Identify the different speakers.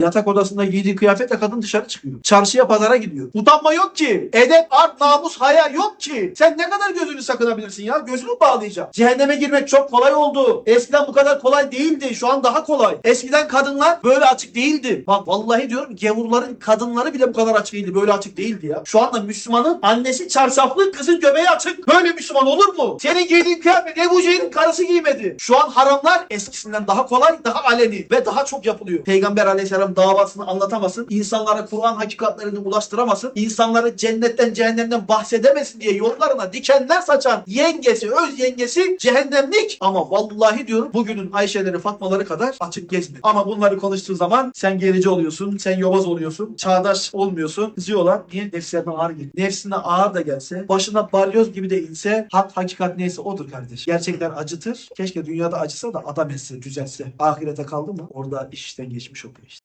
Speaker 1: Yatak odasında giydiği kıyafetle kadın dışarı çıkıyor. Çarşıya pazara gidiyor. Utanma yok ki. Edep, art, namus, haya yok ki. Sen ne kadar gözünü sakınabilirsin ya? Gözünü bağlayacaksın. Cehenneme girmek çok kolay oldu. Eskiden bu kadar kolay değildi. Şu an daha kolay. Eskiden kadınlar böyle açık değildi. Bak vallahi diyorum gavurların kadınları bile bu kadar açık değildi. Böyle açık değildi ya. Şu anda Müslümanın annesi çarşaflı, kızın göbeği açık. Böyle Müslüman olur mu? Senin giydiğin kıyafet Ebu Cehil'in karısı giymedi. Şu an haramlar eskisinden daha kolay, daha aleni ve daha çok yapılıyor. Peygamber aleyhisselam davasını anlatamasın. insanlara Kur'an hakikatlerini ulaştıramasın. insanlara cennetten cehennemden bahsedemesin diye yollarına dikenler saçan yengesi, öz yengesi cehennemlik. Ama vallahi diyorum bugünün Ayşeleri, Fatmaları kadar açık gezmiyor. Ama bunları konuştuğu zaman sen gerici oluyorsun, sen yobaz oluyorsun, çağdaş olmuyorsun. Kızıyorlar. Niye? Nefslerine ağır geliyor. Nefsine ağır da gelse, başına balyoz gibi de inse, hak hakikat neyse odur kardeş. Gerçekler acıtır. Keşke dünyada acısa da adam etse, düzelse. Ahirete kaldı mı? Orada iş işten geçmiş oluyor işte.